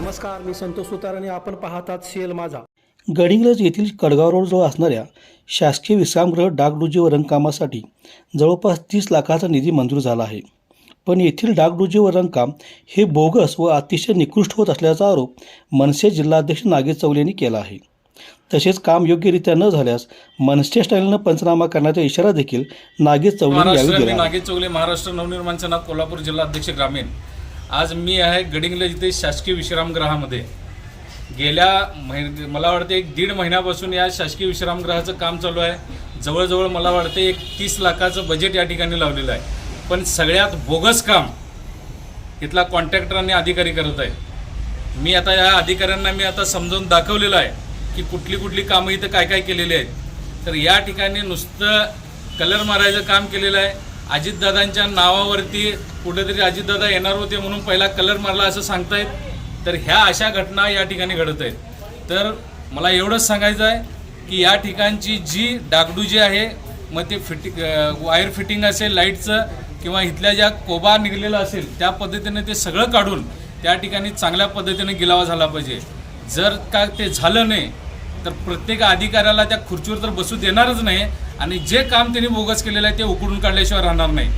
नमस्कार मी संतोष सुतार आणि आपण पाहतात सेल माझा. गडिंग्लज येथील कडगाव रोडजवळ असणाऱ्या शासकीय विश्रामगृह डागडुजी व रंगकामासाठी जवळपास तीस लाखाचा निधी मंजूर झाला आहे. पण येथील डागडुजी व रंगकाम हे बोगस व अतिशय निकृष्ट होत असल्याचा आरोप मनसे जिल्हाध्यक्ष नागेश चौले यांनी केला आहे. तसेच काम योग्यरित्या न झाल्यास मनसे स्टाईलनं पंचनामा करण्याचा इशारा देखील नागेश चौले यांनी यावेळी महाराष्ट्र दिला नवनिर्माण सेना कोल्हापूर जिल्हा अध्यक्ष ग्रामीण. आज मी आहे गडिंग्लज इथे शासकीय विश्रामगृहामध्ये. गेल्या महि मला वाटते एक दीड महिन्यापासून या शासकीय विश्रामगृहाचं काम चालू आहे. जवळजवळ मला वाटते एक तीस लाखाचं बजेट या ठिकाणी लावलेलं आहे. पण सगळ्यात बोगस काम इथला कॉन्ट्रॅक्टर आणि अधिकारी करत आहे. मी आता या अधिकाऱ्यांना मी आता समजावून दाखवलेलं आहे की कुठली कुठली कामं इथं काय काय केलेली आहेत. तर या ठिकाणी नुसतं कलर मारायचं काम केलेलं आहे. अजितदादांच्या नावावरती कुठेतरी अजितदादा येणार होते म्हणून पहिला कलर मारला असं सांगतायत. तर ह्या अशा घटना या ठिकाणी घडत आहेत. तर मला एवढंच सांगायचं आहे की या ठिकाणची जी डागडुजी आहे मग ते फिटिंग वायर फिटिंग असेल लाईटचं किंवा इथल्या ज्या कोबा निघलेला असेल त्या पद्धतीने ते सगळं काढून त्या ठिकाणी चांगल्या पद्धतीने गिलावा झाला पाहिजे. जर का ते झालं नाही तर प्रत्येक अधिकाऱ्याला त्या खुर्चीवर तर बसू देणारच नाही आणि जे काम त्यांनी बोगस केलेलं आहे ते उकडून काढल्याशिवाय राहणार नाही.